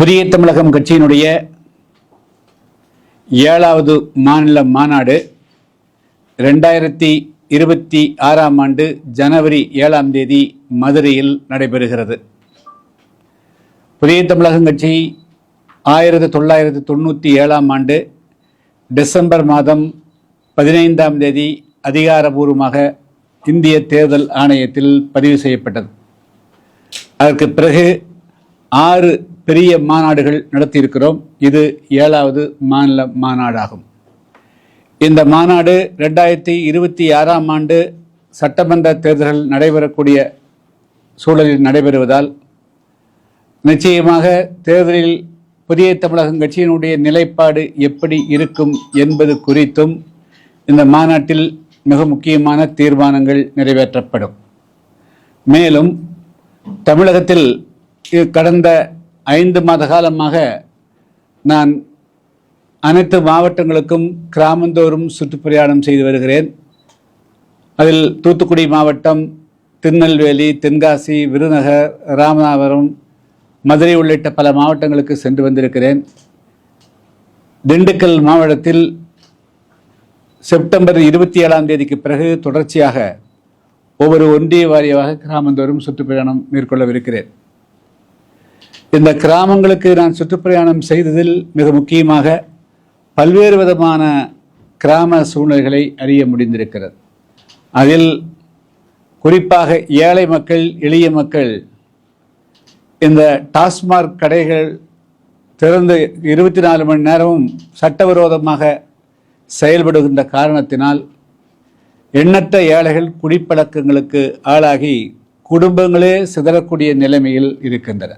புதிய தமிழகம் கட்சியினுடைய ஏழாவது மாநில மாநாடு ரெண்டாயிரத்தி இருபத்தி ஆறாம் ஆண்டு ஜனவரி ஏழாம் தேதி மதுரையில் நடைபெறுகிறது. புதிய தமிழகம் கட்சி ஆயிரத்தி தொள்ளாயிரத்தி தொண்ணூற்றி ஏழாம் ஆண்டு டிசம்பர் மாதம் பதினைந்தாம் தேதி அதிகாரபூர்வமாக இந்திய தேர்தல் ஆணையத்தில் பதிவு செய்யப்பட்டது. அதற்கு பிறகு ஆறு பெரிய மாநாடுகள் நடத்தியிருக்கிறோம். இது ஏழாவது மாநில மாநாடாகும். இந்த மாநாடு ரெண்டாயிரத்தி இருபத்தி ஆறாம் ஆண்டு சட்டமன்ற தேர்தல்கள் நடைபெறக்கூடிய சூழலில் நடைபெறுவதால் நிச்சயமாக தேர்தலில் புதிய தமிழகம் கட்சியினுடைய நிலைப்பாடு எப்படி இருக்கும் என்பது குறித்தும் இந்த மாநாட்டில் மிக முக்கியமான தீர்மானங்கள் நிறைவேற்றப்படும். மேலும் தமிழகத்தில் கடந்த ஐந்து மாத காலமாக நான் அனைத்து மாவட்டங்களுக்கும் கிராமந்தோறும் சுற்றுப்பிரயாணம் செய்து வருகிறேன். அதில் தூத்துக்குடி மாவட்டம் திருநெல்வேலி தென்காசி விருதுநகர் ராமநாதபுரம் மதுரை உள்ளிட்ட பல மாவட்டங்களுக்கு சென்று வந்திருக்கிறேன். திண்டுக்கல் மாவட்டத்தில் செப்டம்பர் இருபத்தி ஏழாம் தேதிக்கு பிறகு தொடர்ச்சியாக ஒவ்வொரு ஒன்றிய வாரியமாக கிராமந்தோறும் சுற்றுப்பிரயாணம் மேற்கொள்ளவிருக்கிறேன். இந்த கிராமங்களுக்கு நான் சுற்றுப்பிரயாணம் செய்ததில் மிக முக்கியமாக பல்வேறு விதமான கிராம சூழ்நிலைகளை அறிய முடிந்திருக்கிறது. அதில் குறிப்பாக ஏழை மக்கள் எளிய மக்கள் இந்த டாஸ்மாக் கடைகள் திறந்து இருபத்தி நாலு மணி நேரமும் சட்டவிரோதமாக செயல்படுகின்ற காரணத்தினால் எண்ணற்ற ஏழைகள் குடிப்பழக்கங்களுக்கு ஆளாகி குடும்பங்களே சிதறக்கூடிய நிலைமையில் இருக்கின்றன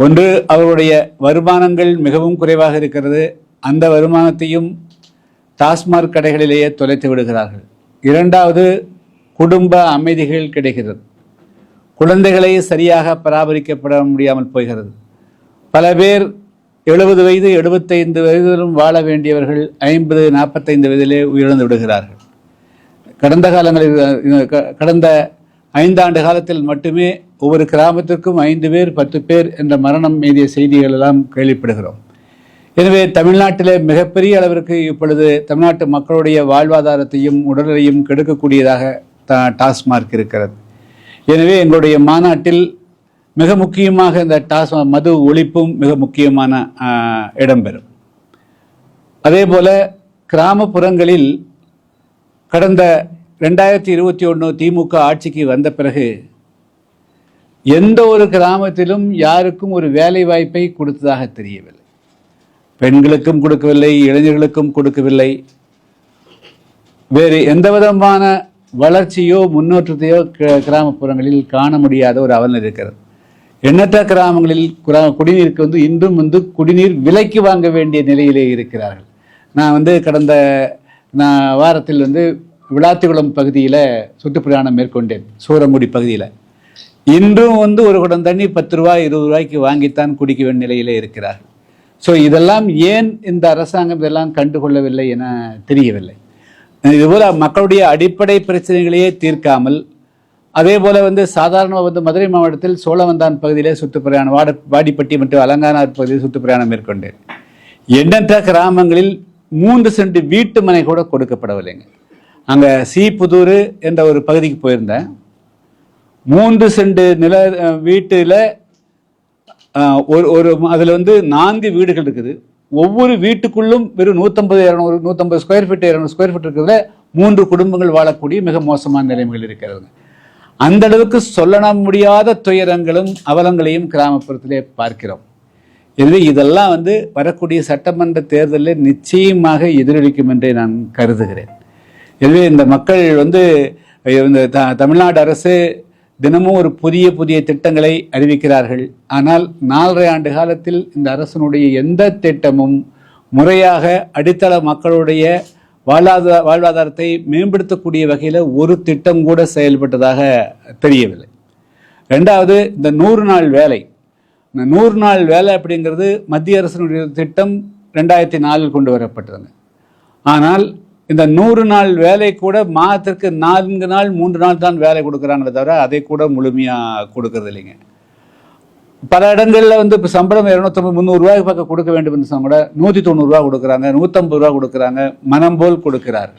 ஒன்று அவருடைய வருமானங்கள் மிகவும் குறைவாக இருக்கிறது. அந்த வருமானத்தையும் டாஸ்மாக் கடைகளிலேயே தொலைத்து விடுகிறார்கள். இரண்டாவது குடும்ப அமைதிகள் கிடைக்கிறது. குழந்தைகளை சரியாக பராமரிக்கப்பட முடியாமல் போகிறது. பல பேர் எழுபது வயது எழுபத்தைந்து வயதிலும் வாழ வேண்டியவர்கள் ஐம்பது நாற்பத்தைந்து வயதிலே உயிரிழந்து விடுகிறார்கள். கடந்த காலங்களில் க- கடந்த ஐந்தாண்டு காலத்தில் மட்டுமே ஒவ்வொரு கிராமத்திற்கும் ஐந்து பேர் பத்து பேர் என்ற மரணம் மீதிய செய்திகள் எல்லாம் கேள்விப்படுகிறோம். எனவே தமிழ்நாட்டிலே மிகப்பெரிய அளவிற்கு இப்பொழுது தமிழ்நாட்டு மக்களுடைய வாழ்வாதாரத்தையும் உடலையும் கெடுக்கக்கூடியதாக டாஸ்மார்க் இருக்கிறது. எனவே எங்களுடைய மாநாட்டில் மிக முக்கியமாக இந்த டாஸ்மாக் மது ஒழிப்பும் மிக முக்கியமான இடம்பெறும் அதே போல கிராமப்புறங்களில் கடந்த ரெண்டாயிரத்தி இருபத்தி ஒன்று திமுக ஆட்சிக்கு வந்த பிறகு எந்த ஒரு கிராமத்திலும் யாருக்கும் ஒரு வேலை வாய்ப்பை கொடுத்ததாக தெரியவில்லை. பெண்களுக்கும் கொடுக்கவில்லை இளைஞர்களுக்கும் கொடுக்கவில்லை. வேறு எந்த விதமான வளர்ச்சியோ முன்னேற்றத்தையோ க- கிராமப்புறங்களில் காண முடியாத ஒரு அவல் இருக்கிறது. எண்ணற்ற கிராமங்களில் குரா- குடிநீருக்கு வந்து இன்றும் வந்து குடிநீர் விலைக்கு வாங்க வேண்டிய நிலையிலே இருக்கிறார்கள். நான் வந்து கடந்த நான் வாரத்தில் வந்து விளாத்திக்குளம் பகுதியில் சுற்றுப்பிரயாணம் மேற்கொண்டேன் சூரங்குடி பகுதியில். இன்றும் வந்து ஒரு குடம் தண்ணி பத்து ரூபாய் இருபது ரூபாய்க்கு வாங்கித்தான் குடிக்க வேண்டிய நிலையிலே இருக்கிறார்கள் ஸோ இதெல்லாம் ஏன் இந்த அரசாங்கம் இதெல்லாம் கண்டுகொள்ளவில்லை என தெரியவில்லை. இதுபோல் மக்களுடைய அடிப்படை பிரச்சனைகளையே தீர்க்காமல் அதே போல் வந்து சாதாரணமாக வந்து மதுரை மாவட்டத்தில் சோழவந்தான் பகுதியிலே சுற்றுப்பிரயாணம் வாட வாடிப்பட்டி மற்றும் அலங்கானார் பகுதியில் சுற்றுப்பிரயாணம் மேற்கொண்டேன். எண்ணற்ற கிராமங்களில் மூன்று சென்ட் வீட்டு மனை கூட கொடுக்கப்படவில்லைங்க. அங்கே சீ புதூர் என்ற ஒரு பகுதிக்கு போயிருந்தேன். மூன்று செண்டு நில வீட்டில் ஒரு ஒரு அதில் வந்து நான்கு வீடுகள் இருக்குது. ஒவ்வொரு வீட்டுக்குள்ளும் வெறும் நூற்றம்பது இரநூறு நூற்றம்பது ஸ்கொயர் ஃபீட் இரநூறு ஸ்கொயர் ஃபீட் இருக்கிறதுல மூன்று குடும்பங்கள் வாழக்கூடிய மிக மோசமான நிலைமைகள் இருக்கிறது. அந்த அளவுக்கு சொல்ல முடியாத துயரங்களும் அவலங்களையும் கிராமப்புறத்திலே பார்க்கிறோம். எனவே இதெல்லாம் வந்து வரக்கூடிய சட்டமன்ற தேர்தலில் நிச்சயமாக எதிரொலிக்கும் என்றே நான் கருதுகிறேன். எனவே இந்த மக்கள் வந்து இந்த த- தமிழ்நாடு அரசு தினமும் ஒரு புதிய புதிய திட்டங்களை அறிவிக்கிறார்கள். ஆனால் நாலரை ஆண்டு காலத்தில் இந்த அரசனுடைய எந்த திட்டமும் முறையாக அடித்தள மக்களுடைய வாழ்வாதார வாழ்வாதாரத்தை மேம்படுத்தக்கூடிய வகையில் ஒரு திட்டம் கூட செயல்பட்டதாக தெரியவில்லை. ரெண்டாவது இந்த நூறு நாள் வேலை. இந்த நூறு நாள் வேலை அப்படிங்கிறது மத்திய அரசினுடைய திட்டம் ரெண்டாயிரத்தி நாலில் கொண்டு வரப்பட்டதுங்க ஆனால் இந்த நூறு நாள் வேலை கூட மாதத்திற்கு நான்கு நாள் மூன்று நாள் தான் வேலை கொடுக்குறாங்களே தவிர அதை கூட முழுமையாக கொடுக்கறது இல்லைங்க. பல இடங்களில் வந்து இப்போ சம்பளம் இரநூத்தம்பது முந்நூறுரூவாய்க்கு பக்கம் கொடுக்க வேண்டும் என்று சொன்னால் கூட நூற்றி தொண்ணூறுரூவா கொடுக்குறாங்க நூற்றம்பது ரூபா கொடுக்குறாங்க மனம் போல் கொடுக்கிறார்.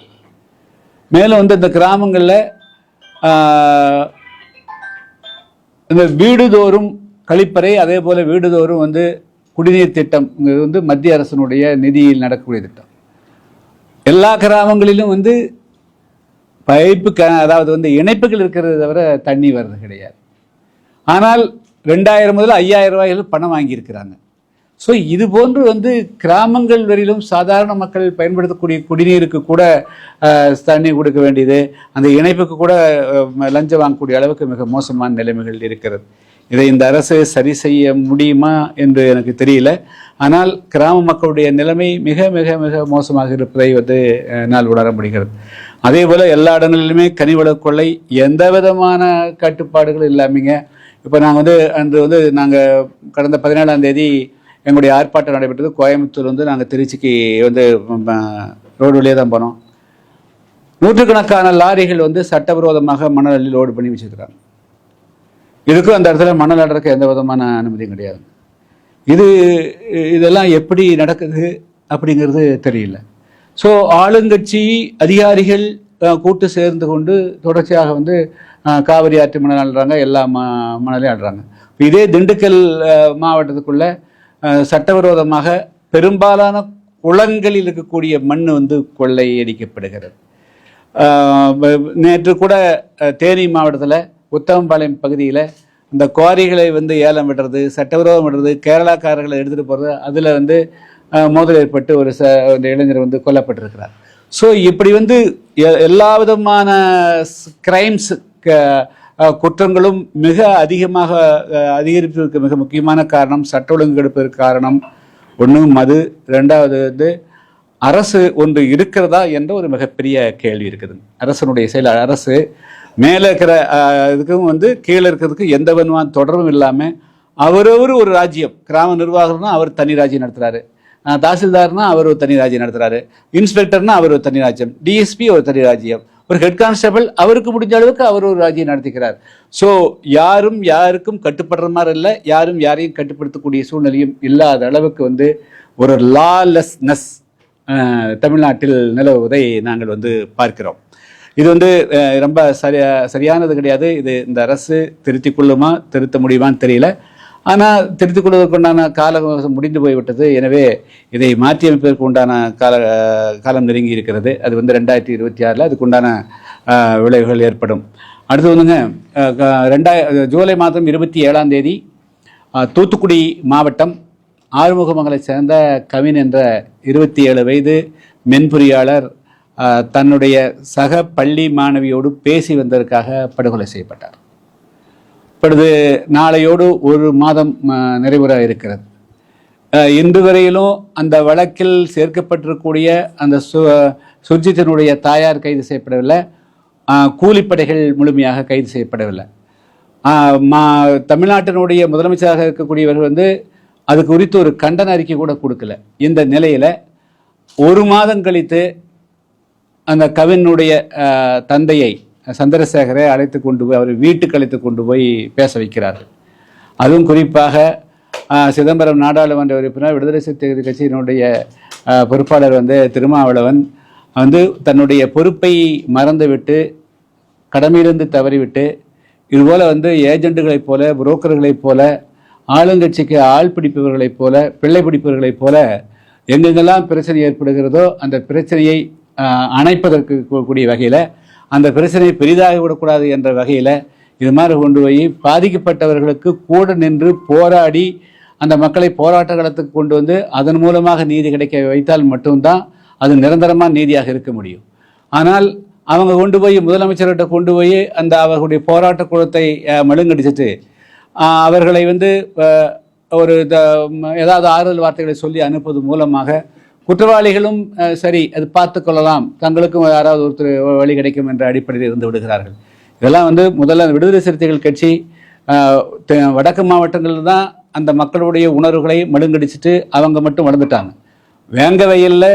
மேலும் வந்து இந்த கிராமங்களில் இந்த வீடுதோறும் கழிப்பறை அதே போல் வீடுதோறும் வந்து குடிநீர் திட்டம் இது வந்து மத்திய அரசினுடைய நிதியில் நடக்கக்கூடிய திட்டம். எல்லா கிராமங்களிலும் வந்து பைப்பு க அதாவது வந்து இணைப்புகள் இருக்கிறத தவிர தண்ணி வர்றது கிடையாது. ஆனால் ரெண்டாயிரம் முதல் ஐயாயிரம் ரூபாய்கள் பணம் வாங்கியிருக்கிறாங்க. ஸோ இது போன்று வந்து கிராமங்கள் வரையிலும் சாதாரண மக்கள் பயன்படுத்தக்கூடிய குடிநீருக்கு கூட தண்ணி கொடுக்க வேண்டியது அந்த இணைப்புக்கு கூட லஞ்சம் வாங்கக்கூடிய அளவுக்கு மிக மோசமான நிலைமைகள் இருக்கிறது. இதை இந்த அரசு சரி செய்ய முடியுமா என்று எனக்கு தெரியல. ஆனால் கிராம மக்களுடைய நிலைமை மிக மிக மிக மோசமாக இருப்பதை வந்து என்னால் உணர முடிகிறது. அதே போல் எல்லா இடங்களிலுமே கனிவள கொள்ளை எந்த விதமான கட்டுப்பாடுகள் இல்லாமங்க. இப்போ நாங்கள் வந்து அன்று வந்து நாங்கள் கடந்த பதினேழாம் தேதி எங்களுடைய ஆர்ப்பாட்டம் நடைபெற்றது. கோயம்புத்தூர் வந்து நாங்கள் திருச்சிக்கு வந்து ரோடு வழியே தான் போனோம். நூற்றுக்கணக்கான லாரிகள் வந்து சட்டவிரோதமாக மணல் லோடு பண்ணி வச்சிருக்கிறாங்க. இதுக்கும் அந்த இடத்துல மணல் அடர்க்க எந்த விதமான அனுமதியும் கிடையாது. இது இதெல்லாம் எப்படி நடக்குது அப்படிங்கிறது தெரியல. ஸோ ஆளுங்கட்சி அதிகாரிகள் கூட்டு சேர்ந்து கொண்டு தொடர்ச்சியாக வந்து காவிரி ஆற்று மணல் ஆடுறாங்க எல்லா ம மணலையும் ஆடுறாங்க. இதே திண்டுக்கல் மாவட்டத்துக்குள்ளே மாவட்டத்துக்குள்ள சட்டவிரோதமாக பெரும்பாலான குளங்களில் இருக்கக்கூடிய மண் வந்து கொள்ளையடிக்கப்படுகிறது. நேற்று கூட தேனி மாவட்டத்தில் உத்தமபாளையம் பகுதியில் இந்த குவாரிகளை வந்து ஏலம் விடுறது சட்டவிரோதம் விடுறது கேரளாக்காரர்களை எடுத்துகிட்டு போகிறது அதில் வந்து மோதல் ஏற்பட்டு ஒரு ச அந்த இளைஞர் வந்து கொல்லப்பட்டிருக்கிறார். ஸோ இப்படி வந்து எ- எல்லா விதமான கிரைம்ஸ் குற்றங்களும் மிக அதிகமாக அதிகரிப்பதற்கு மிக முக்கியமான காரணம் சட்ட ஒழுங்கு கெடுப்பதற்கு காரணம் ஒன்று மது ரெண்டாவது வந்து அரசு ஒன்று இருக்கிறதா என்ற ஒரு மிகப்பெரிய கேள்வி இருக்குது. அரசனுடைய செயல் அரசு மேலே இருக்கிற இதுக்கும் வந்து கீழே இருக்கிறதுக்கு எந்த விதமான தொடர்பும் இல்லாமல் அவரவர் ஒரு ராஜ்யம். கிராம நிர்வாகம்னா அவர் தனி ராஜ்யம் நடத்துகிறாரு தாசில்தார்னா அவர் ஒரு தனி ராஜ்யம் நடத்துகிறாரு இன்ஸ்பெக்டர்னா அவர் ஒரு தனி ராஜ்யம். டிஎஸ்பி ஒரு தனி ராஜ்யம். ஒரு ஹெட் கான்ஸ்டபிள் அவருக்கு முடிஞ்ச அளவுக்கு அவர் ஒரு ராஜ்யம் நடத்துகிறார் ஸோ யாரும் யாருக்கும் கட்டுப்படுற மாதிரி இல்லை. யாரும் யாரையும் கட்டுப்படுத்தக்கூடிய சூழ்நிலையும் இல்லாத அளவுக்கு வந்து ஒரு லாலெஸ்னஸ் தமிழ்நாட்டில் நிலவுவதை நாங்கள் வந்து பார்க்கிறோம். இது வந்து ரொம்ப சரியா சரியானது கிடையாது. இது இந்த அரசு திருத்திக் கொள்ளுமா திருத்த முடியுமான்னு தெரியல. ஆனால் திருத்திக் கொள்வதற்குண்டான காலம் முடிந்து போய்விட்டது. எனவே இதை மாற்றியமைப்பதற்கு உண்டான கால காலம் நெருங்கி இருக்கிறது. அது வந்து ரெண்டாயிரத்தி இருபத்தி ஆறில் அதுக்குண்டான விளைவுகள் ஏற்படும். அடுத்து வந்துங்க அஹ், ரெண்டாய ஜூலை மாதம் இருபத்தி ஏழாம் தேதி தூத்துக்குடி மாவட்டம் ஆறுமுகமங்கலை சேர்ந்த கவின் என்ற இருபத்தி ஏழு வயது மென்பொறியாளர் தன்னுடைய சக பள்ளி மாணவியோடு பேசி வந்ததற்காக படுகொலை செய்யப்பட்டார். இப்பொழுது நாளையோடு ஒரு மாதம் நிறைவுற இருக்கிறது. இன்று வரையிலும் அந்த வழக்கில் சேர்க்கப்பட்டிருக்கக்கூடிய அந்த சு சுர்ஜித்தினுடைய தாயார் கைது செய்யப்படவில்லை. கூலிப்படைகள் முழுமையாக கைது செய்யப்படவில்லை. மா தமிழ்நாட்டினுடைய முதலமைச்சராக இருக்கக்கூடியவர் வந்து அது குறித்து ஒரு கண்டன அறிக்கை கூட கொடுக்கல. இந்த நிலையில் ஒரு மாதம் கழித்து அந்த கவினுடைய தந்தையை சந்திரசேகரை அழைத்து கொண்டு போய் அவர் வீட்டுக்கு அழைத்து கொண்டு போய் பேச வைக்கிறார்கள். அதுவும் குறிப்பாக சிதம்பரம் நாடாளுமன்ற உறுப்பினர் விடுதலை சிறுத்தைகள் கட்சியினுடைய பொறுப்பாளர் வந்து திருமாவளவன் வந்து தன்னுடைய பொறுப்பை மறந்துவிட்டு கடமையிலிருந்து தவறிவிட்டு இதுபோல் வந்து ஏஜெண்டுகளைப் போல புரோக்கர்களைப் போல ஆளுங்கட்சிக்கு ஆள் பிடிப்பவர்களைப் போல பிள்ளை பிடிப்பவர்களைப் போல எங்கெங்கெல்லாம் பிரச்சனை ஏற்படுகிறதோ அந்த பிரச்சனையை அணைப்பதற்கு கூடிய வகையில் அந்த பிரச்சனை பெரிதாக விடக்கூடாது என்ற வகையில் இது மாதிரி கொண்டு போய் பாதிக்கப்பட்டவர்களுக்கு கூட நின்று போராடி அந்த மக்களை போராட்ட களத்துக்கு கொண்டு வந்து அதன் மூலமாக நீதி கிடைக்க வைத்தால் மட்டும்தான் அது நிரந்தரமாக நீதியாக இருக்க முடியும். ஆனால் அவங்க கொண்டு போய் முதலமைச்சர்கிட்ட கொண்டு போய் அந்த அவர்களுடைய போராட்ட குளத்தை மழுங்கடிச்சிட்டு அவர்களை வந்து ஒரு த- ஏதாவது ஆறுதல் வார்த்தைகளை சொல்லி அனுப்புவது மூலமாக குற்றவாளிகளும் சரி அது பார்த்து கொள்ளலாம். தங்களுக்கும் யாராவது ஒருத்தர் வழி கிடைக்கும் என்ற அடிப்படையில் இருந்து விடுகிறார்கள். இதெல்லாம் வந்து முதல்ல விடுதலை சிறுத்தைகள் கட்சி வடக்கு மாவட்டங்களில் தான் அந்த மக்களுடைய உணர்வுகளை மழுங்கடிச்சிட்டு அவங்க மட்டும் வளர்ந்துட்டாங்க. வேங்க வயலில்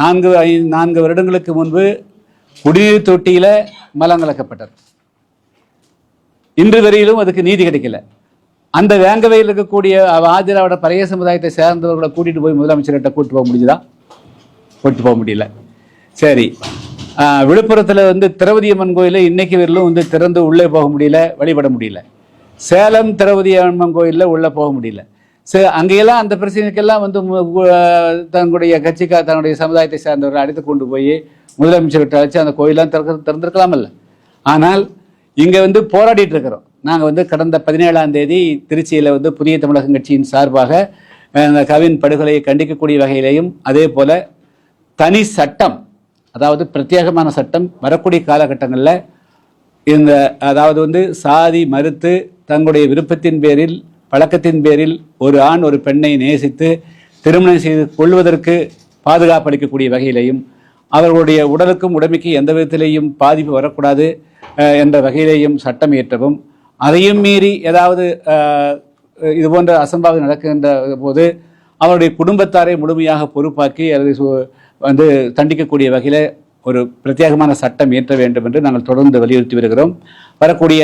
நான்கு ஐ நான்கு வருடங்களுக்கு முன்பு குடிநீர் தொட்டியில் மலம் கலக்கப்பட்டது. இன்று வரையிலும் அதுக்கு நீதி கிடைக்கல. அந்த வேங்கவையில் இருக்கக்கூடிய ஆதிராவோட பழைய சமுதாயத்தை சேர்ந்தவர்களை கூட்டிட்டு போய் முதலமைச்சர்கிட்ட கூட்டு போக முடியுதா கூட்டு போக முடியல. சரி. விழுப்புரத்தில் வந்து திரௌபதி அம்மன் கோயில இன்னைக்கு வரலும் வந்து திறந்து உள்ளே போக முடியல வழிபட முடியல. சேலம் திரௌபதி அம்மன் கோயிலில் உள்ளே போக முடியல. சரி அங்கெல்லாம் அந்த பிரச்சனைக்கெல்லாம் வந்து தன்னுடைய கட்சிக்கா தன்னுடைய சமுதாயத்தை சேர்ந்தவர்களை அடித்து கொண்டு போய் முதலமைச்சர்கிட்ட வச்சு அந்த கோயிலாம் திறக்க திறந்திருக்கலாமல்ல. ஆனால் இங்கே வந்து போராடிட்டு இருக்கிறோம். நாங்கள் வந்து கடந்த பதினேழாம் தேதி திருச்சியில் வந்து புதிய தமிழகம் கட்சியின் சார்பாக கவின் படுகொலையை கண்டிக்கக்கூடிய வகையிலையும் அதே போல் தனி சட்டம் அதாவது பிரத்யேகமான சட்டம் வரக்கூடிய காலகட்டங்களில் இந்த அதாவது வந்து சாதி மறுத்து தங்களுடைய விருப்பத்தின் பேரில் பழக்கத்தின் பேரில் ஒரு ஆண் ஒரு பெண்ணை நேசித்து திருமணம் செய்து கொள்வதற்கு பாதுகாப்பு அளிக்கக்கூடிய வகையிலையும் அவர்களுடைய உடலுக்கும் உடமைக்கும் எந்த விதத்திலேயும் பாதிப்பு வரக்கூடாது என்ற வகையிலேயும் சட்டம் இயற்றவும் அதையும் மீறி ஏதாவது இது போன்ற அசம்பாவிதம் நடக்கின்ற போது அவருடைய குடும்பத்தாரை முழுமையாக பொறுப்பாக்கி அதை வந்து தண்டிக்கக்கூடிய வகையில் ஒரு பிரத்யேகமான சட்டம் இயற்ற வேண்டும் என்று நாங்கள் தொடர்ந்து வலியுறுத்தி வருகிறோம். வரக்கூடிய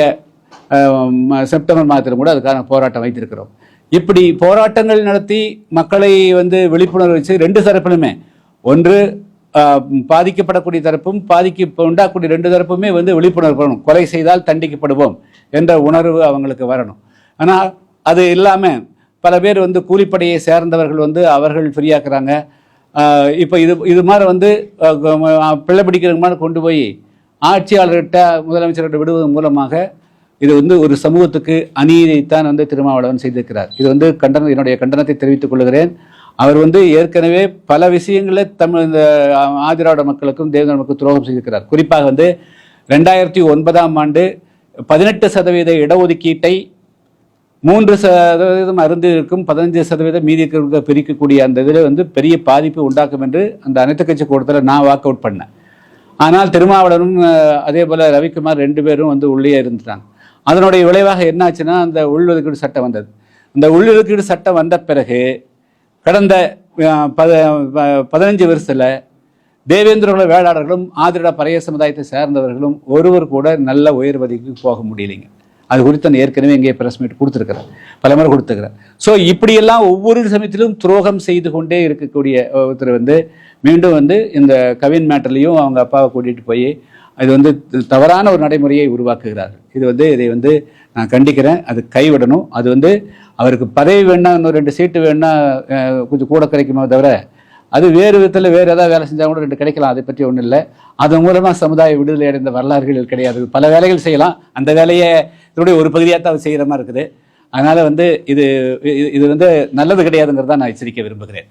செப்டம்பர் மாதத்திலும் கூட அதுக்கான போராட்டம் வைத்திருக்கிறோம். இப்படி போராட்டங்கள் நடத்தி மக்களை வந்து விழிப்புணர்வு வச்சு ரெண்டு தரப்பிலுமே ஒன்று பாதிக்கப்படக்கூடிய தரப்பும் பாதிக்க உண்டாக்கூடிய ரெண்டு தரப்புமே வந்து விழிப்புணர்வு வரணும் கொலை செய்தால் தண்டிக்கப்படுவோம் என்ற உணர்வு அவங்களுக்கு வரணும். ஆனால் அது இல்லாமல் பல பேர் வந்து கூலிப்படையை சேர்ந்தவர்கள் வந்து அவர்கள் ஃப்ரீயாக்குறாங்க. இப்போ இது இது மாதிரி வந்து பிள்ளை பிடிக்கிறவங்க மாதிரி கொண்டு போய் ஆட்சியாளர்கிட்ட முதலமைச்சர்கிட்ட விடுவதன் மூலமாக இது வந்து ஒரு சமூகத்துக்கு அநீதியைத்தான் வந்து திருமாவளவன் செய்திருக்கிறார். இது வந்து கண்டனம் என்னுடைய கண்டனத்தை தெரிவித்துக் கொள்கிறேன். அவர் வந்து ஏற்கனவே பல விஷயங்களில் தமிழ் இந்த ஆதிராவிட மக்களுக்கும் தேவத மக்களுக்கும் துரோகம் செய்திருக்கிறார். குறிப்பாக வந்து ரெண்டாயிரத்தி ஒன்பதாம் ஆண்டு பதினெட்டு சதவீத இடஒதுக்கீட்டை மூன்று சதவீதம் அருந்து இருக்கும் பதினஞ்சு சதவீதம் மீதி இருக்கிற பிரிக்கக்கூடிய அந்த இதில் வந்து பெரிய பாதிப்பு உண்டாக்கும் என்று அந்த அனைத்து கட்சி கூட்டத்தில் நான் வாக் அவுட் பண்ணேன். ஆனால் திருமாவளவனும் அதே போல் ரவிக்குமார் ரெண்டு பேரும் வந்து உள்ளே இருந்துட்டாங்க. அதனுடைய விளைவாக என்னாச்சுன்னா அந்த உள்ஒதுக்கீடு சட்டம் வந்தது. இந்த உள்ஒதுக்கீடு சட்டம் வந்த பிறகு கடந்த பத ப- பதினஞ்சு வருஷத்தில் தேவேந்திரகுல வேளாளர்களும் ஆதிரட பறைய சமுதாயத்தை சேர்ந்தவர்களும் ஒருவர் கூட நல்ல உயர்வதிக்கு போக முடியலைங்க. அது குறித்து நான் ஏற்கனவே இங்கே பிரஸ் மீட் கொடுத்துருக்கிறேன். பல முறை கொடுத்துருக்கிறேன். ஸோ இப்படியெல்லாம் ஒவ்வொரு சமயத்திலும் துரோகம் செய்து கொண்டே இருக்கக்கூடிய ஒருத்தர் வந்து மீண்டும் வந்து இந்த கவின் மேட்டர்லையும் அவங்க அப்பாவை கூட்டிகிட்டு போய் இது வந்து தவறான ஒரு நடைமுறையை உருவாக்குகிறார்கள் இது வந்து இதை வந்து நான் கண்டிக்கிறேன். அது கைவிடணும். அது வந்து அவருக்கு பதவி வேணா இன்னும் ரெண்டு சீட்டு வேணா கொஞ்சம் கூட கிடைக்குமே தவிர அது வேறு விதத்தில் வேறு ஏதாவது வேலை செஞ்சால் கூட ரெண்டு கிடைக்கலாம். அதை பற்றி ஒன்றும் இல்லை. அது மூலமாக சமுதாய விடுதலை அடைந்த வரலாறுகள் கிடையாது. பல வேலைகள் செய்யலாம். அந்த வேலையை இதனுடைய ஒரு பகுதியாக தான் அவர் செய்கிற மாதிரி இருக்குது. அதனால் வந்து இது இது- வந்து நல்லது கிடையாதுங்கிறத நான் எச்சரிக்க விரும்புகிறேன்.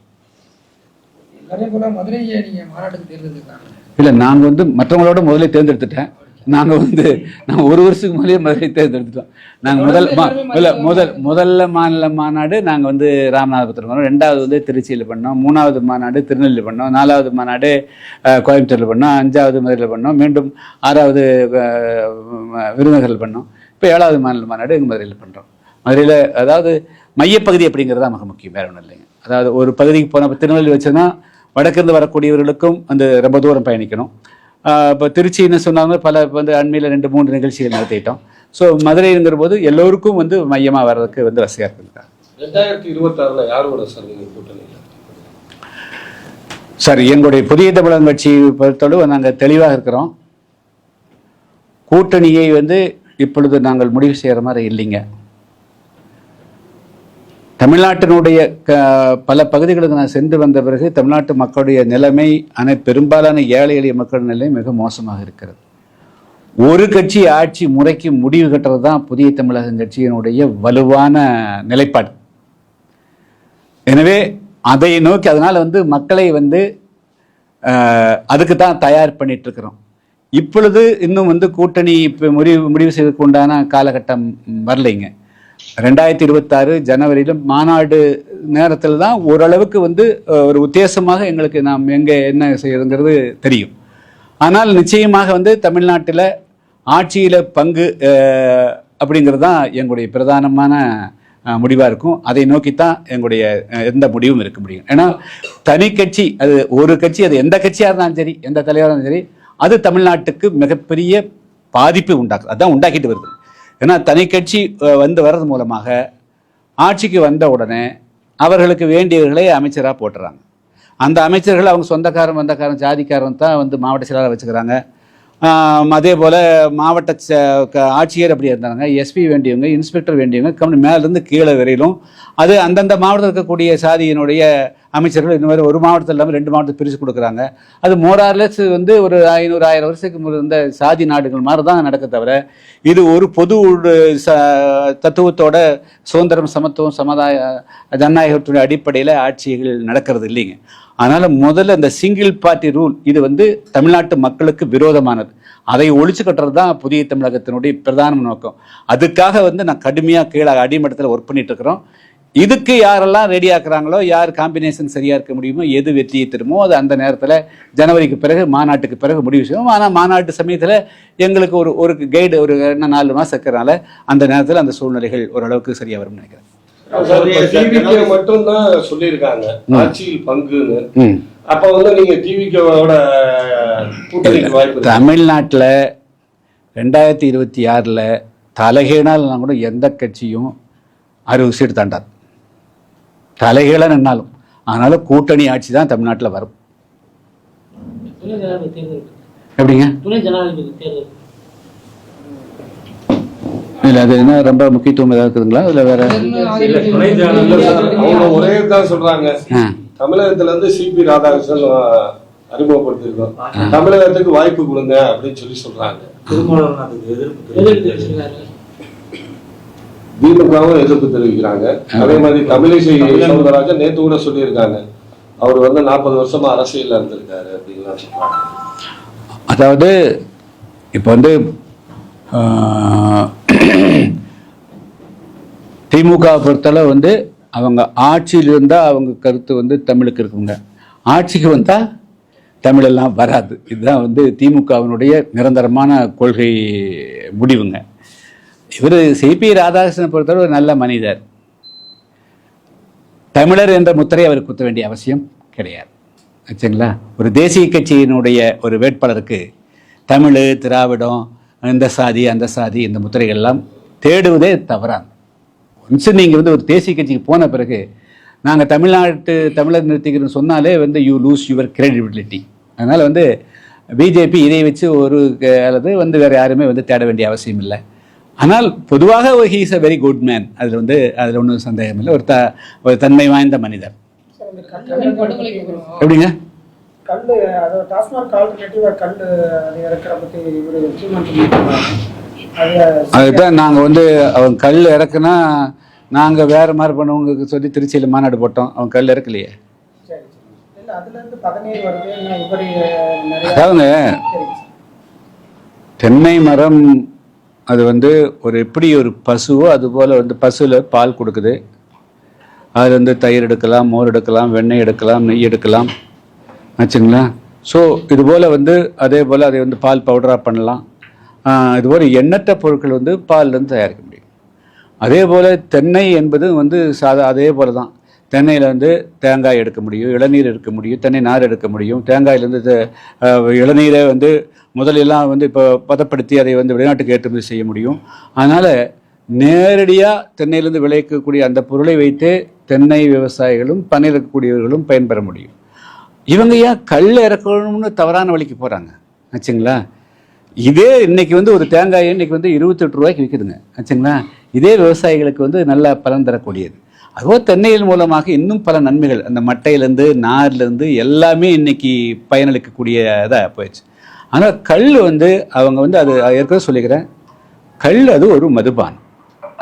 இல்லை நாங்கள் வந்து மற்றவங்களோட முதல்ல தேர்ந்தெடுத்துட்டேன். நாங்கள் வந்து நாங்கள் ஒரு வருஷத்துக்கு முதலே மதுரை தேர்ந்தெடுத்துட்டோம். நாங்கள் முதல் இல்லை முதல் முதல்ல மாநில மாநாடு நாங்கள் வந்து ராமநாதபுரத்தில் பண்ணோம். ரெண்டாவது வந்து திருச்சியில் பண்ணோம். மூணாவது மாநாடு திருநெல்வேலி பண்ணோம். நாலாவது மாநாடு கோயம்புத்தூரில் பண்ணோம். அஞ்சாவது மதுரையில் பண்ணோம். மீண்டும் ஆறாவது விருதுநகரில் பண்ணோம். இப்போ ஏழாவது மாநில மாநாடு எங்கள் மதுரையில் பண்ணுறோம் மதுரையில் அதாவது மையப்பகுதி அப்படிங்கிறது தான் மிக முக்கியம் வேற ஒன்றும் இல்லைங்க. அதாவது ஒரு பகுதிக்கு போன திருநெல்வேலி வச்சோன்னா வடக்கிருந்து வரக்கூடியவர்களுக்கும் வந்து ரொம்ப தூரம் பயணிக்கணும். இப்போ திருச்சின்னு சொன்னாங்க பல வந்து அண்மையில் ரெண்டு மூன்று நிகழ்ச்சிகள் நடத்திட்டோம். ஸோ மதுரைங்கிற போது எல்லோருக்கும் வந்து மையமாக வர்றதுக்கு வந்து வசதியாக இருக்குங்க ரெண்டாயிரத்தி இருபத்தாறுல யாரோட சார் நீங்க கூட்டணியில் சார் எங்களுடைய புதிய தமிழகம் கட்சி பொறுத்தளவு நாங்கள் தெளிவாக இருக்கிறோம். கூட்டணியை வந்து இப்பொழுது நாங்கள் முடிவு செய்கிற மாதிரி இல்லைங்க. தமிழ்நாட்டினுடைய க பல பகுதிகளுக்கு நான் சென்று வந்த பிறகு தமிழ்நாட்டு மக்களுடைய நிலைமை அனை பெரும்பாலான ஏழை எளிய மக்கள் நிலை மிக மோசமாக இருக்கிறது. ஒரு கட்சி ஆட்சி முறைக்கு முடிவு கட்டுறது தான் புதிய தமிழகம் கட்சியினுடைய வலுவான நிலைப்பாடு. எனவே அதை நோக்கி அதனால் வந்து மக்களை வந்து அதுக்கு தான் தயார் பண்ணிட்டு இருக்கிறோம். இப்பொழுது இன்னும் வந்து கூட்டணி இப்போ முடிவு முடிவு செய்வதற்கு உண்டான காலகட்டம் வரலைங்க. ரெண்டாயிரத்தி இருபத்தாறு ஜனவரியிலும் மாநாடு நேரத்தில் தான் ஓரளவுக்கு வந்து ஒரு உத்தேசமாக எங்களுக்கு நாம் எங்கே என்ன செய்யறதுங்கிறது தெரியும். ஆனால் நிச்சயமாக வந்து தமிழ்நாட்டில் ஆட்சியில் பங்கு அப்படிங்கிறது தான் எங்களுடைய பிரதானமான முடிவாக இருக்கும். அதை நோக்கித்தான் எங்களுடைய எந்த முடிவும் இருக்க முடியும். ஏன்னா தனி கட்சி அது ஒரு கட்சி அது எந்த கட்சியாக இருந்தாலும் சரி எந்த தலைவராக இருந்தாலும் சரி அது தமிழ்நாட்டுக்கு மிகப்பெரிய பாதிப்பு உண்டாக்கு அதான் உண்டாக்கிட்டு வருது. ஏன்னா தனி கட்சி வந்து வர்றது மூலமாக ஆட்சிக்கு வந்த உடனே அவர்களுக்கு வேண்டியவர்களை அமைச்சராக போட்டுறாங்க. அந்த அமைச்சர்கள் அவங்க சொந்தக்காரன் வந்தக்காரன் ஜாதிக்காரன் தான் வந்து மாவட்ட செயலாளர் வச்சுக்கிறாங்க. அதே போல் மாவட்ட ச- க- ஆட்சியர் அப்படி இருந்தாங்க. எஸ்பி வேண்டியவங்க இன்ஸ்பெக்டர் வேண்டியவங்க கம்மி மேலேருந்து கீழே வரையிலும் அது அந்தந்த மாவட்டத்தில் இருக்கக்கூடிய சாதியினுடைய அமைச்சர்கள் இந்த மாதிரி ஒரு மாவட்டத்தில் இல்லாமல் ரெண்டு மாவட்டத்தை பிரித்து கொடுக்குறாங்க. அது மோரார்லெஸ் வந்து ஒரு ஐநூறு ஆயிரம் வருஷத்துக்கு முன்ன இருந்த சாதி நாடுகள் மாதிரி தான் நடக்க தவிர இது ஒரு பொது ச தத்துவத்தோட சுதந்திரம் சமத்துவம் சமுதாய ஜனநாயகத்துடைய அடிப்படையில் ஆட்சிகள் நடக்கிறது இல்லைங்க. அதனால் முதல்ல இந்த சிங்கிள் பார்ட்டி ரூல் இது வந்து தமிழ்நாட்டு மக்களுக்கு விரோதமானது. அதை ஒழிச்சு கட்டுறது தான் புதிய தமிழகத்தினுடைய பிரதான நோக்கம். அதுக்காக வந்து நான் கடுமையாக கீழே அடிமட்டத்தில் ஒர்க் பண்ணிட்டு இருக்கிறோம். இதுக்கு யாரெல்லாம் ரெடி ஆக்குறாங்களோ யார் காம்பினேஷன் சரியா இருக்க முடியுமோ எது வெற்றியை தருமோ அது அந்த நேரத்தில் ஜனவரிக்கு பிறகு மாநாட்டுக்கு பிறகு முடிவு செய்வோம். ஆனால் மாநாட்டு சமயத்தில் எங்களுக்கு ஒரு ஒரு கைடு ஒரு என்ன நாலு மாதம் இருக்கிறனால அந்த நேரத்தில் அந்த சூழ்நிலைகள் ஓரளவுக்கு சரியா வரும்னு நினைக்கிறேன். மட்டும் தான் சொல்லியிருக்காங்க. ஆட்சியில் பங்குன்னு. அப்ப வந்து நீங்க கூட்டணிக்கு இருக்கு. தமிழ்நாட்டில் ரெண்டாயிரத்தி இருபத்தி ஆறில் தலைகீழால்னா கூட எந்த கட்சியும் அறுபது சீட்டு தாண்டாது. தலைகீழாக நின்னாலும் ஆனாலும் கூட்டணி ஆட்சி தான் தமிழ்நாட்டில் வரும். எப்படிங்க? இல்லை அது என்ன ரொம்ப முக்கியத்துவம் ஏதாவது இருக்குதுங்களா? இல்லை வேற? அவங்க ஒரே தான் சொல்றாங்க. தமிழகத்துல இருந்து சிபி ராதாகிருஷ்ணன் அஹ், அறிமுகப்படுத்தியிருக்கோம். தமிழகத்துக்கு வாய்ப்பு கொடுங்க அப்படின்னு சொல்லி சொல்றாங்க திருமாவளவன் அதுக்கு எதிர்ப்பு எதிர்த்து தெரிவிச்சிருக்காரு. தெரிவிச்சிருக்காரு திமுகவும் எதிர்ப்பு தெரிவிக்கிறாங்க. அதே மாதிரி தமிழிசை சவுந்தரராஜன் நேத்து கூட சொல்லியிருக்காங்க. அவர் வந்து நாற்பது வருஷமா அரசியல்ல இருந்திருக்காரு அப்படின்லாம் சொல்றாங்க. அதாவது இப்போ வந்து ஆஹ், திமுக பொறுத்தளவு வந்து அவங்க ஆட்சியில் இருந்தால் அவங்க கருத்து வந்து தமிழுக்கு இருக்குங்க. ஆட்சிக்கு வந்தால் தமிழெல்லாம் வராது. இதுதான் வந்து திமுகவினுடைய நிரந்தரமான கொள்கை முடிவுங்க. இவர் சிபி ராதாகிருஷ்ணனை பொறுத்தவரை ஒரு நல்ல மனிதர். தமிழர் என்ற முத்திரை அவர் குத்த வேண்டிய அவசியம் கிடையாது. ஆச்சுங்களா ஒரு தேசிய கட்சியினுடைய ஒரு வேட்பாளருக்கு தமிழ் திராவிடம் இந்த சாதி அந்த சாதி இந்த முத்திரைகள் எல்லாம் தேடுவதே தவறான் ஒன்ஸ் நீங்கள் வந்து ஒரு தேசிய கட்சிக்கு போன பிறகு நாங்கள் தமிழ்நாட்டு தமிழர் நிறுத்திக்கிறோம் சொன்னாலே வந்து யூ லூஸ் யுவர் கிரெடிபிலிட்டி அதனால் வந்து பிஜேபி இதை வச்சு ஒரு அல்லது வந்து வேறு யாருமே வந்து தேட வேண்டிய அவசியம் இல்லை. ஆனால் பொதுவாக he is a very good man அதில் வந்து அதில் ஒன்றும் சந்தேகம் இல்லை ஒரு த ஒரு தன்மை வாய்ந்த மனிதர். எப்படிங்க? டாஸ்மாக் இறக்குற இவரு அதுதான் நாங்கள் வந்து அவன் கல் இறக்குனா நாங்கள் வேறு மாதிரி பண்ணவங்களுக்கு சொல்லி திருச்சியில் மாநாடு போட்டோம். அவன் கல் இறக்கலையே. அதாவதுங்க தென்னை மரம் அது வந்து ஒரு எப்படி ஒரு பசுவோ அது போல் வந்து பசுவில் பால் கொடுக்குது. அது வந்து தயிர் எடுக்கலாம் மோர் எடுக்கலாம் வெண்ணெய் எடுக்கலாம் நெய் எடுக்கலாம். ஆச்சுங்களா? ஸோ இது போல் வந்து அதே போல் அதை வந்து பால் பவுடராக பண்ணலாம். ஆஹ் இது போல் எண்ணற்ற பொருட்கள் வந்து பால்லேருந்து தயாரிக்க முடியும். அதே போல் தென்னை என்பது வந்து சாதா அதே போல் தான் தென்னையில் வந்து தேங்காய் எடுக்க முடியும் இளநீர் எடுக்க முடியும் தென்னை நார் எடுக்க முடியும். தேங்காயிலேருந்து இளநீரை வந்து முதலெல்லாம் வந்து இப்போ பதப்படுத்தி அதை வந்து வெளிநாட்டுக்கு ஏற்றுமதி செய்ய முடியும். அதனால் நேரடியாக தென்னையிலேருந்து விளைவிக்கக்கூடிய அந்த பொருளை வைத்து தென்னை விவசாயிகளும் பண்ணை இருக்கக்கூடியவர்களும் பயன்பெற முடியும். இவங்க ஏன் கல் இறக்கணும்னு தவறான வழிக்கு போகிறாங்க ஆச்சுங்களா? இதே இன்னைக்கு வந்து ஒரு தேங்காய் இன்னைக்கு வந்து இருபத்தெட்டு ரூபாய்க்கு விற்குதுங்க ஆச்சுங்களா? இதே விவசாயிகளுக்கு வந்து நல்ல பலன் தரக்கூடியது. அதுபோல் தென்னையின் மூலமாக இன்னும் பல நன்மைகள். அந்த மட்டையிலேருந்து நார்லேருந்து எல்லாமே இன்னைக்கு பயனளிக்கக்கூடிய இதாக போயிடுச்சு. ஆனால் கல் வந்து அவங்க வந்து அது ஏற்கனவே சொல்லிக்கிறேன். கல் அது ஒரு மதுபானம்.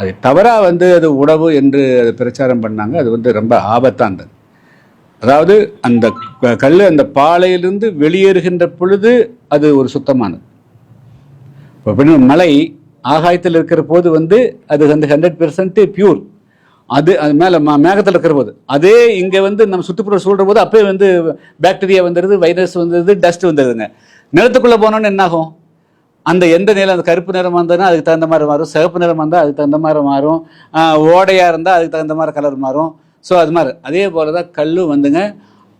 அது தவறாக வந்து அது உணவு என்று அது பிரச்சாரம் பண்ணாங்க. அது வந்து ரொம்ப ஆபத்தானது. அதாவது அந்த கல் அந்த பாலையிலிருந்து வெளியேறுகின்ற பொழுது அது ஒரு சுத்தமானது. இப்போ மலை ஆகாயத்தில் இருக்கிற போது வந்து அது வந்து ஹண்ட்ரட் பெர்சன்ட் பியூர் அது அது மேலே மேகத்தில் இருக்கிற போது அதே இங்கே வந்து நம்ம சுற்றுப்புற சூழ்ற போது அப்பயே வந்து பாக்டீரியா வந்துடுது வைரஸ் வந்துடுது டஸ்ட் வந்துடுதுங்க நிலத்துக்குள்ளே போனோன்னு என்னாகும்? அந்த எந்த நிலம் அந்த கருப்பு நிறம் வந்ததுன்னா அதுக்கு தகுந்த மாதிரி மாறும். சிவப்பு நிறம் வந்தால் அதுக்கு தகுந்த மாதிரி மாறும். ஓடையாக இருந்தால் அதுக்கு தகுந்த மாதிரி கலர் மாறும். ஸோ அது மாதிரி. அதே போல தான் கல்லும் வந்துங்க.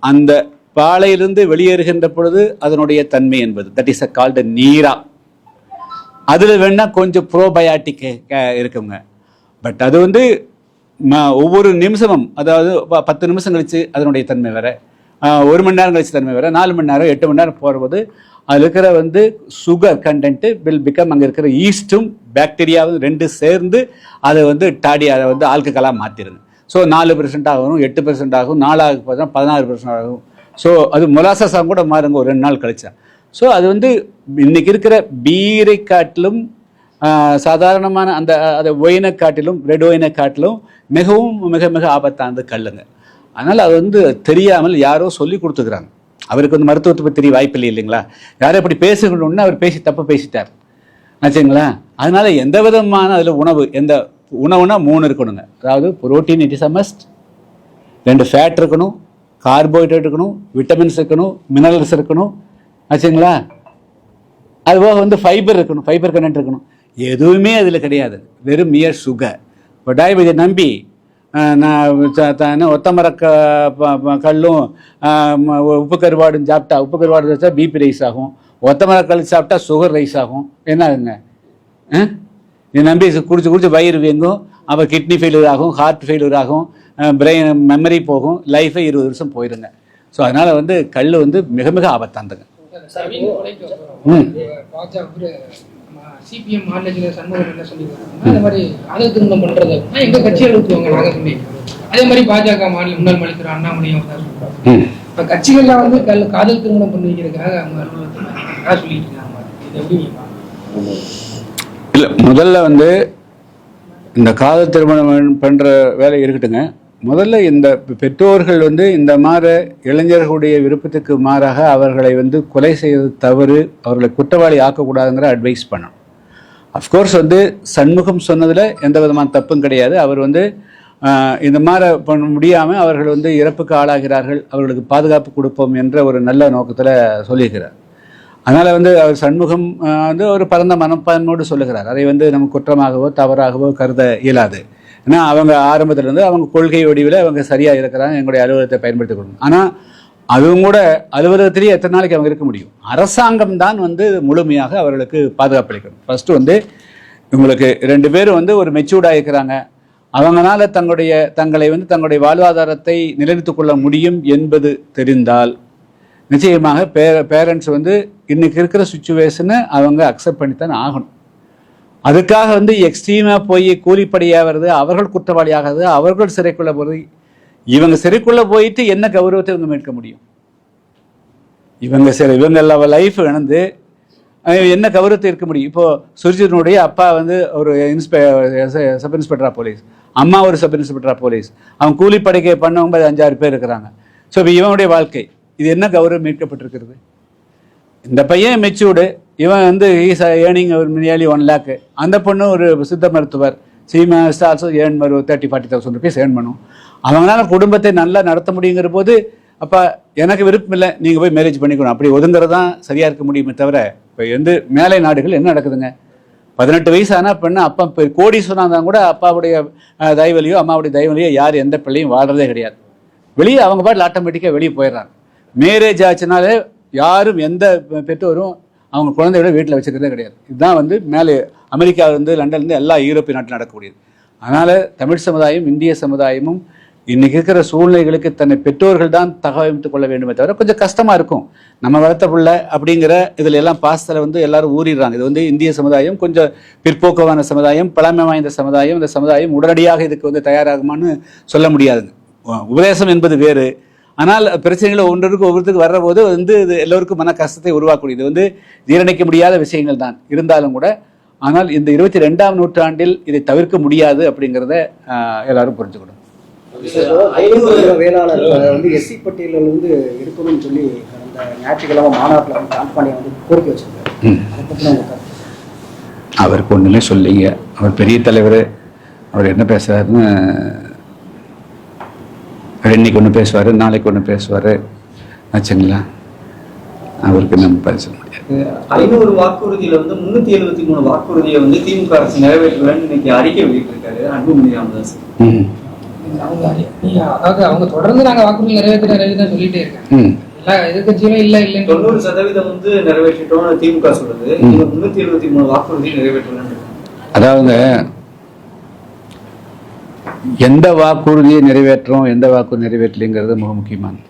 அந்த பாலையிலிருந்து வெளியேறுகின்ற பொழுது அதனுடைய தன்மை என்பது. தட் இஸ் அ கால்டு நீரா. அதில் வேணால் கொஞ்சம் ப்ரோபயாட்டிக் இருக்குங்க. பட் அது வந்து ஒவ்வொரு நிமிஷமும் அதாவது பத்து நிமிஷம் கழித்து அதனுடைய தன்மை வேறு. ஒரு மணி நேரம் கழிச்சு தன்மை வேறு. நாலு மணி நேரம் எட்டு மணி நேரம் போகும்போது அதில் இருக்கிற வந்து சுகர் கண்டென்ட்டு வில் பிகம் அங்கே இருக்கிற ஈஸ்ட்டும் பாக்டீரியாவும் ரெண்டு சேர்ந்து அதை வந்து டாடி அதை வந்து ஆல்கலாக மாற்றிடுது ஸோ நாலு பெர்சென்ட் ஆகும் எட்டு பெர்சென்ட் ஆகும் நாலாவது பார்த்தா பதினாறு பெர்சென்ட் ஆகும். ஸோ அது மொலாசஸாக கூட மாறுங்க ஒரு ரெண்டு நாள் கழிச்சா. ஸோ அது வந்து இன்னைக்கு இருக்கிற பீரை காட்டிலும் சாதாரணமான அந்த அதை ஒயினை காட்டிலும் ரெட் ஒயினை காட்டிலும் மிகவும் மிக மிக ஆபத்தானது கல்லுங்க. அதனால் அது வந்து தெரியாமல் யாரோ சொல்லி கொடுத்துக்கிறாங்க. அவருக்கு வந்து மருத்துவத்தை பற்றி தெரிய வாய்ப்பில்லை இல்லைங்களா? யாரும் அப்படி பேசணும்னு அவர் பேசி தப்பு பேசிட்டார். ஆச்சுங்களா? அதனால எந்த விதமான அதில் உணவு எந்த உணவுனா மூணு இருக்கணுங்க. அதாவது protein it is a must ரெண்டு ஃபேட் இருக்கணும் கார்போஹைட்ரேட் இருக்கணும் விட்டமின்ஸ் இருக்கணும் மினரல்ஸ் இருக்கணும். ஆச்சுங்களா? அதுபோக வந்து ஃபைபர் இருக்கணும். ஃபைபர் கண்டென்ட் இருக்கணும். எதுவுமே அதில் கிடையாது. வெறும் மியர் சுகர் இப்போ டயபெட்டியை நம்பி நான் ஒத்தமர க கல்லும் உப்பு கருவாடும் சாப்பிட்டா உப்பு கருவாடு வச்சா பிபி ரைஸ் ஆகும். ஒத்தமர கல் சாப்பிட்டா சுகர் ரைஸ் ஆகும். என்ன ஆகுங்க ஆ? இதை நம்பி குடிச்சு குடிச்சு வயிறு வீங்கும். அப்போ கிட்னி ஃபெயிலியர் ஆகும் ஹார்ட் ஃபெயிலியர் ஆகும். பிரெயின் மெமரி போகும். லைஃபே இருபது வருஷம் போயிருங்க. ஸோ அதனால் வந்து கல் வந்து மிக மிக கொலைக்கு ம். சிபிஎம் மாநில சண்முகம் என்ன சொல்லியிருக்காங்கன்னா இந்த மாதிரி காதல் திருமணம் பண்றது அப்படின்னா எங்க கட்சியை ஊற்றுவாங்க நாங்க சொல்லி அதே மாதிரி பாஜக மாநில முன்னாள் மாநில அண்ணாமலையும் இப்ப கட்சிகள்ல வந்து கல் காதல் திருமணம் பண்ணி வைக்கிறதுக்காக அவங்க அலுவலகத்தில் சொல்லிட்டு இருக்காங்க இது எப்படி? இல்லை முதல்ல வந்து இந்த காதல் திருமணம் பண்ணுற வேலை இருக்கட்டுங்க. முதல்ல இந்த பெற்றோர்கள் வந்து இந்த மாதிரி இளைஞர்களுடைய விருப்பத்துக்கு மாறாக அவர்களை வந்து கொலை செய்வது தவறு அவர்களை குற்றவாளி ஆக்கக்கூடாதுங்கிற அட்வைஸ் பண்ணணும். அஃப்கோர்ஸ் வந்து சண்முகம் சொன்னதில் எந்த விதமான தப்பும் கிடையாது. அவர் வந்து இந்த மாதிரி பண்ண முடியாமல் அவர்கள் வந்து இறப்புக்கு ஆளாகிறார்கள். அவர்களுக்கு பாதுகாப்பு கொடுப்போம் என்ற ஒரு நல்ல நோக்கத்தில் சொல்லியிருக்கிறார். அதனால் வந்து அவர் சண்முகம் வந்து ஒரு பரந்த மனப்பான்மையோடு சொல்லுகிறார். அதை வந்து நம்ம குற்றமாகவோ தவறாகவோ கருத இயலாது. ஏன்னா அவங்க ஆரம்பத்திலேருந்து அவங்க கொள்கை வடிவில் அவங்க சரியாக இருக்கிறாங்க. எங்களுடைய அலுவலகத்தை பயன்படுத்திக் கொள்ளணும். ஆனால் அதுவும் கூட அலுவலகத்திலேயே எத்தனை நாளைக்கு அவங்க இருக்க முடியும்? அரசாங்கம் தான் வந்து முழுமையாக அவர்களுக்கு பாதுகாப்பு அளிக்கணும். ஃபர்ஸ்ட் வந்து இவங்களுக்கு ரெண்டு பேரும் வந்து ஒரு மெச்சூர்டாக இருக்கிறாங்க. அவங்களால தங்களுடைய தங்களை வந்து தங்களுடைய வாழ்வாதாரத்தை நிலைநிறுத்திக் கொள்ள முடியும் என்பது தெரிந்தால் நிச்சயமாக பே பேரண்ட்ஸ் வந்து இன்னைக்கு இருக்கிற சுச்சுவேஷனை அவங்க அக்செப்ட் பண்ணித்தான் ஆகணும். அதுக்காக வந்து எக்ஸ்ட்ரீமாக போய் கூலிப்படையாகிறது அவர்கள் குற்றவாளியாகிறது அவர்கள் சிறைக்குள்ள போகிறது இவங்க சிறைக்குள்ள போயிட்டு என்ன கௌரவத்தை இவங்க மீட்க முடியும்? இவங்க சரி இவங்க லைஃப் இழந்து என்ன கௌரவத்தை இருக்க முடியும்? இப்போ சுர்ஜினுடைய அப்பா வந்து ஒரு இன்ஸ்பெ சப் இன்ஸ்பெக்டரா போலீஸ். அம்மா ஒரு சப் இன்ஸ்பெக்டரா போலீஸ். அவன் கூலிப்படைக்கை பண்ணவங்க அஞ்சாறு பேர் இருக்கிறாங்க. ஸோ இப்போ இவனுடைய வாழ்க்கை இது என்ன கௌரவம் மீட்கப்பட்டிருக்கிறது? இந்த பையன் மெச்சூர்டு இவன் வந்து ஈஸ் ஏர்னிங் ஒரு நியர்லி ஒன் லேக்கு அந்த பொண்ணு ஒரு சித்த மருத்துவர். சீமா ஆல்சோ ஏர்ன் ஒரு thirty forty thousand rupees earn பண்ணும். அவங்களால குடும்பத்தை நல்லா நடத்த முடியுங்கிற போது அப்போ எனக்கு விருப்பம் இல்லை நீங்கள் போய் மேரேஜ் பண்ணிக்கணும். அப்படி ஒதுங்கிறது தான் சரியாக இருக்க முடியுமே தவிர இப்போ வந்து மேலை நாடுகள் என்ன நடக்குதுங்க? பதினெட்டு வயசு ஆனால் பெண்ணு அப்பா இப்போ கோடி இருந்தால் கூட அப்பாவுடைய அஹ், தயவலியோ அம்மாவுடைய தயவலியோ யார் எந்த பிள்ளையும் வாழ்கிறதே கிடையாது. வெளியே அவங்க பாட்டில் ஆட்டோமேட்டிக்காக வெளியே போயிடுறாங்க. மேரேஜ் ஆச்சுனாலே யாரும் எந்த பெற்றோரும் அவங்க குழந்தையோட வீட்டில் வச்சுக்கிறதே கிடையாது. இதுதான் வந்து மேலே அமெரிக்காவிலேருந்து லண்டன்லேருந்து எல்லா யூரோப்பிய நாட்டில் நடக்கக்கூடியது. அதனால் தமிழ் சமுதாயம் இந்திய சமுதாயமும் இன்னைக்கு இருக்கிற சூழ்நிலைகளுக்கு தன்னை பெற்றோர்கள் தான் தகவமைத்துக் கொள்ள வேண்டுமே தவிர கொஞ்சம் கஷ்டமா இருக்கும். நம்ம வளர்த்த பிள்ளை அப்படிங்கிற இதுல எல்லாம் பாசத்தில் வந்து எல்லாரும் ஊறிடுறாங்க. இது வந்து இந்திய சமுதாயம் கொஞ்சம் பிற்போக்கமான சமுதாயம் பழமை வாய்ந்த சமுதாயம் இந்த சமுதாயம் உடனடியாக இதுக்கு வந்து தயாராகுமான்னு சொல்ல முடியாதுங்க உபதேசம் என்பது வேறு. ஆனால் பிரச்சனைகள் ஒன்றுக்கு ஒவ்வொருத்துக்கு வர்றபோது வந்து இது எல்லோருக்கும் மன கஷ்டத்தை உருவாக்கக்கூடிய இது வந்து ஜீரணிக்க முடியாத விஷயங்கள் தான் இருந்தாலும் கூட. ஆனால் இந்த இருபத்தி ரெண்டாம் நூற்றாண்டில் இதை தவிர்க்க முடியாது அப்படிங்கிறத எல்லாரும் புரிஞ்சுக்கணும். ஐநூறு வேளாளர்களை வந்து எஸ்சி பட்டியலில் வந்து எடுக்கணும்னு சொல்லி கடந்த ஞாயிற்றுக்கிழமை மாநாட்டில் வந்து தான்பாண்டியை வந்து கோரிக்கை வச்சிருக்காரு. அவருக்கு ஒன்றுமே சொல்லிங்க. அவர் பெரிய தலைவர். அவர் என்ன பேசுறாருன்னு இன்னைக்கு ஒன்று பேசுவார் நாளைக்கு ஒன்று பேசுவார். ஆச்சுங்களா? அவருக்கு நம்ம பதில் சொல்ல முடியாது. ஐநூறு வாக்குறுதியில வந்து முன்னூத்தி எழுபத்தி மூணு வாக்குறுதியை வந்து திமுக அரசு நிறைவேற்றலன்னு இன்னைக்கு அறிக்கை வெளியிட்டிருக்காரு அன்புமணி ராமதாஸ். ம் அவங்க அதாவது அவங்க தொடர்ந்து நாங்க வாக்குறுதி நிறைவேற்ற நிறைவேற்ற சொல்லிட்டே இருக்காங்க ம். எல்லா எதிர்கட்சிகளும் இல்ல இல்லைன்னு தொண்ணூறு சதவீதம் வந்து நிறைவேற்றிட்டோம்னு திமுக. இவங்க முன்னூத்தி எழுபத்தி மூணு வாக்குறுதி நிறைவேற்றலன்னு இருக்காங்க. அதாவதுங்க எந்த வாக்குறுதியை நிறைவேற்றுறோம் எந்த வாக்குறுதி நிறைவேற்றலைங்கிறது மிக முக்கியமானது.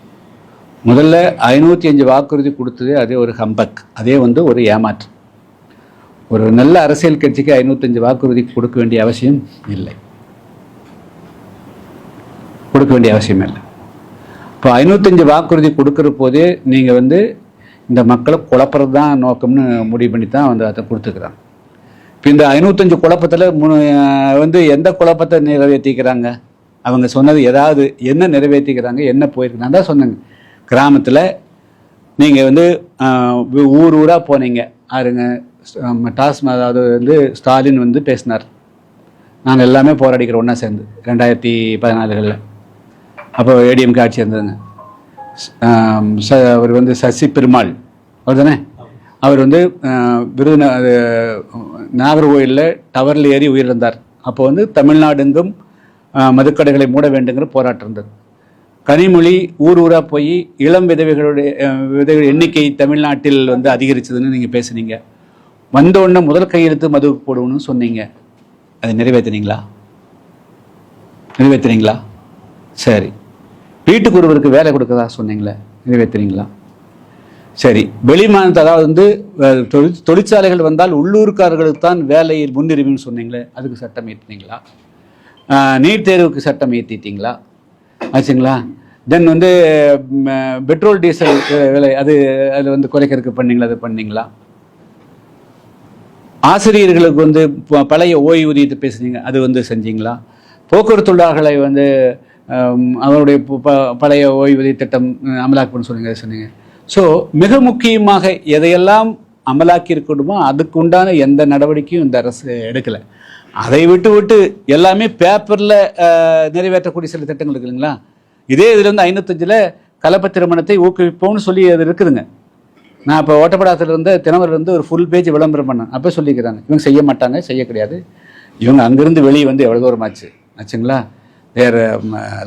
முதல்ல ஐநூற்றி அஞ்சு வாக்குறுதி கொடுத்ததே அதே ஒரு ஹம்பக் அதே வந்து ஒரு ஏமாற்று. ஒரு நல்ல அரசியல் கட்சிக்கு ஐநூற்றஞ்சு வாக்குறுதி கொடுக்க வேண்டிய அவசியம் இல்லை. கொடுக்க வேண்டிய அவசியம் இல்லை. இப்போ ஐநூற்றஞ்சு வாக்குறுதி கொடுக்குற போதே நீங்கள் வந்து இந்த மக்களை குழப்பறது தான் நோக்கம்னு முடிவு பண்ணி தான் வந்து அதை கொடுத்துக்கிறாங்க. இப்போ இந்த ஐநூற்றஞ்சு குழப்பத்தில் வந்து எந்த குழப்பத்தை நிறைவேற்றிக்கிறாங்க? அவங்க சொன்னது ஏதாவது என்ன நிறைவேற்றிக்கிறாங்க? என்ன போயிருக்கு? தான் சொன்னேங்க. கிராமத்தில் நீங்கள் வந்து ஊர் ஊராக போனீங்க. ஆருங்க டாஸ் அதாவது வந்து ஸ்டாலின் வந்து பேசினார். நாங்கள் எல்லாமே போராடிக்கிறோம் ஒன்றா சேர்ந்து. ரெண்டாயிரத்தி பதினாலுகளில். அப்போ ஏடிஎம்கே ஆட்சி இருந்ததுங்க ச அவர் வந்து சசி பெருமாள். அவர் தானே அவர் வந்து ஆஹ், நாகர்கோயிலில் டவரில் ஏறி உயிரிழந்தார். அப்போ வந்து தமிழ்நாடெங்கும் மதுக்கடைகளை மூட வேண்டுங்கிற போராட்டம் இருந்தது. கனிமொழி ஊர் ஊராக போய் இளம் விதவைகளுடைய விதைகள் விதவைகள் எண்ணிக்கை தமிழ்நாட்டில் வந்து அதிகரிச்சதுன்னு நீங்கள் பேசுனீங்க. வந்த முதல் கையெழுத்து மது போடுவோம்னு சொன்னீங்க. அதை நிறைவேற்றினீங்களா? நிறைவேற்றுறீங்களா சரி. வீட்டுக்கு ஒருவருக்கு வேலை கொடுக்கறதா சொன்னீங்களே நிறைவேற்றுறீங்களா? சரி வெளிமாநிலத்தை அதாவது வந்து தொழிற்சாலைகள் வந்தால் உள்ளூர்காரர்களுக்கு தான் வேலையில் முன்னுரிமைன்னு சொன்னீங்களே அதுக்கு சட்டம் ஏற்றினீங்களா நீட் தேர்வுக்கு சட்டம் ஏற்றிட்டீங்களா ஆச்சுங்களா? தென் வந்து பெட்ரோல் டீசல் விலை அது அது வந்து குறைக்கிறதுக்கு பண்ணீங்களா அது பண்ணீங்களா? ஆசிரியர்களுக்கு வந்து ப- பழைய ஓய்வூதியத்தை பேசுனீங்க அது வந்து செஞ்சீங்களா? போக்குவரத்து தொழிலாளர்களை வந்து அவருடைய ப- ப- பழைய ஓய்வூதிய திட்டம் அஹ், அமலாக்கணும்னு சொன்னீங்க சொன்னீங்க. ஸோ மிக முக்கியமாக எதையெல்லாம் அமலாக்கி இருக்கணுமோ அதுக்கு உண்டான எந்த நடவடிக்கையும் இந்த அரசு எடுக்கலை. அதை விட்டு விட்டு எல்லாமே பேப்பரில் நிறைவேற்றக்கூடிய சில திட்டங்கள் இருக்கு இல்லைங்களா? இதே இதுலேருந்து ஐநூத்தஞ்சில் கலப்பு திருமணத்தை ஊக்குவிப்போம்னு சொல்லி அது இருக்குதுங்க. நான் இப்போ ஓட்டப்படாத்துல இருந்த தினமரில் இருந்து ஒரு ஃபுல் பேஜ் விளம்பரம் பண்ணேன். அப்போ சொல்லிக்கிறாங்க. இவங்க செய்ய மாட்டாங்க செய்ய கிடையாது. இவங்க அங்கிருந்து வெளியே வந்து எவ்வளோ தூரம் ஆச்சு? ஆச்சுங்களா? They're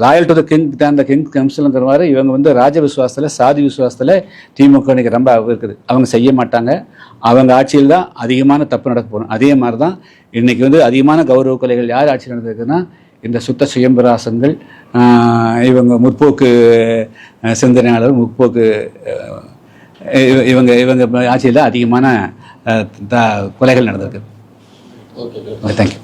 loyal to the king தான் த கிங் கம்சல் தருவார் இவங்க வந்து ராஜ விசுவாசத்தில் சாதி விசுவாசத்தில் திமுக இன்னைக்கு ரொம்ப இருக்குது. அவங்க செய்ய மாட்டாங்க. அவங்க ஆட்சியில் தான் அதிகமான தப்பு நடக்க போகணும் அதே மாதிரி தான் இன்னைக்கு வந்து அதிகமான கௌரவ கொலைகள் யார் ஆட்சி நடந்திருக்குன்னா இந்த சுத்த சுயம்பிராசங்கள் இவங்க முற்போக்கு சிந்தனையாளர் முற்போக்கு இவங்க இவங்க ஆட்சியில் அதிகமான கொலைகள் நடந்திருக்கு. Okay thank you